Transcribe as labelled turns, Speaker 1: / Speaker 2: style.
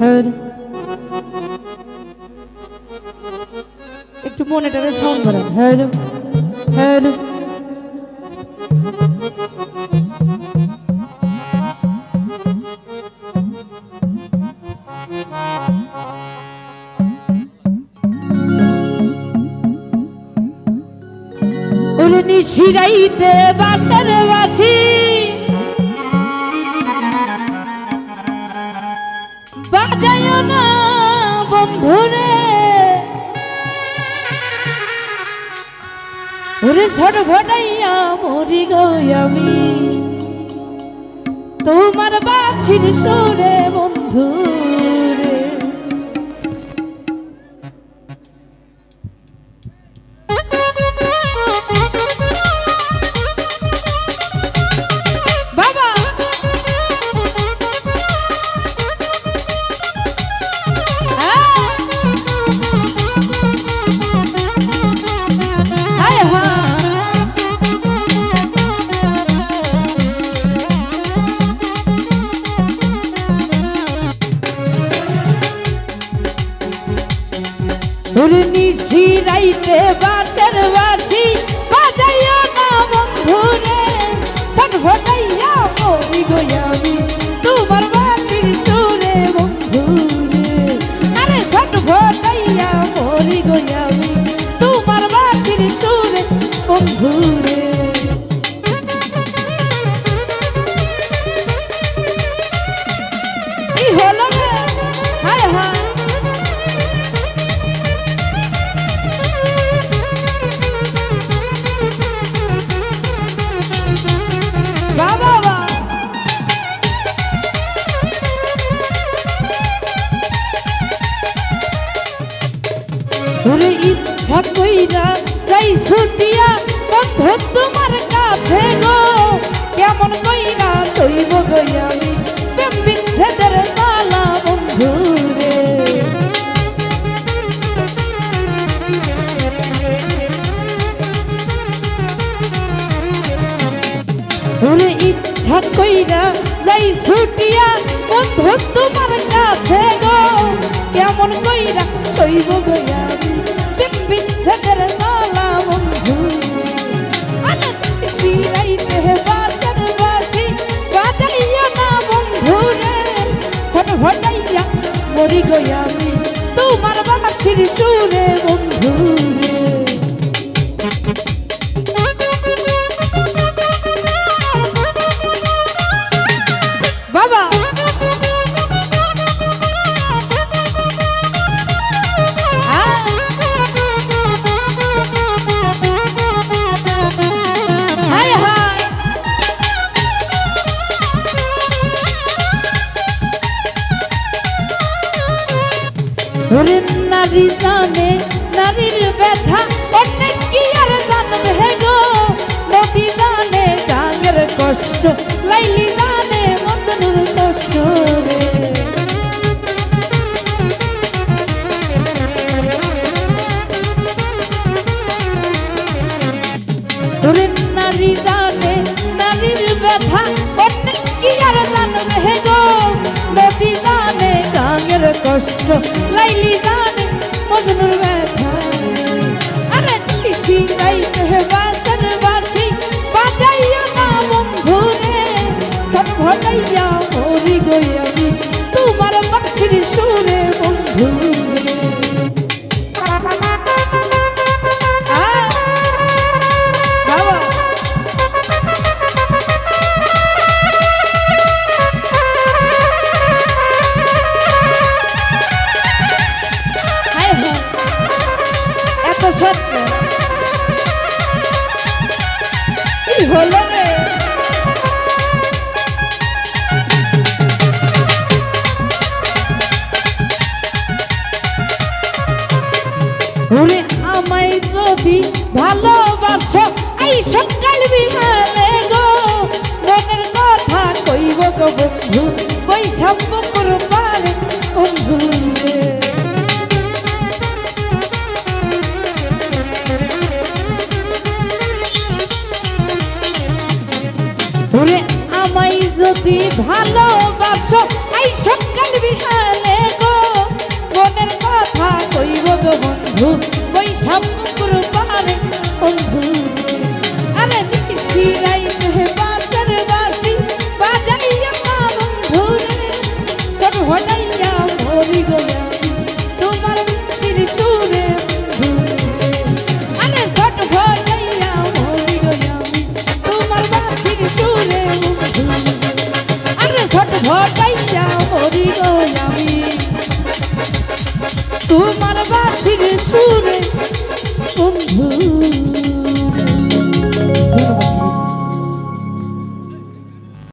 Speaker 1: হ্যাঁ একটু মনিটরের সাউন্ড বাড়ান হ্যালো হ্যালো ওরে নিশিরাইতে বাসার বাসি। বাজায় না বন্ধুরে। ওরে ঝড় ঘটাইয়া মরি গই আমি। তোমার বাসির সুরে বন্ধু। ওরে নিশি রাইতে ইচ্ছা কইরা যাই ছুটিয়া, বন্ধু তোমার কাছে গো। কেমন কইরা সইব গই আমি? প্রেম বিচ্ছেদের জ্বালা বন্ধু রে। ওরে ইচ্ছা কইরা যাই ছুটিয়া, বন্ধু তোমার কাছে গো। কেমন কইরা সইব গয়া প্রেম বিচ্ছেদের নালা বন্ধু। চিরাইতে বাসন বাসি বাজাইয়া না বন্ধু রে। সব হটাইয়া মরি গয়া আমি, তোমার বাসির সুরে নারী জানে নারীর ব্যথা, অনেক কি আর জানবে গো? নদী জানে কষ্ট, লাইলি জানে মতনুর কষ্ট ব্যথা কষ্ট, লাইলি মজনুর ব্যথা হলো রে। ওরে আমায় যদি ভালোবাসো, এই সকাল বিহালে গো, মনের কথা কইব গো বন্ধু, বৈষম্য করবার বন্ধু। বন্ধু বৈষম্য পারে বন্ধু। আরে দেখি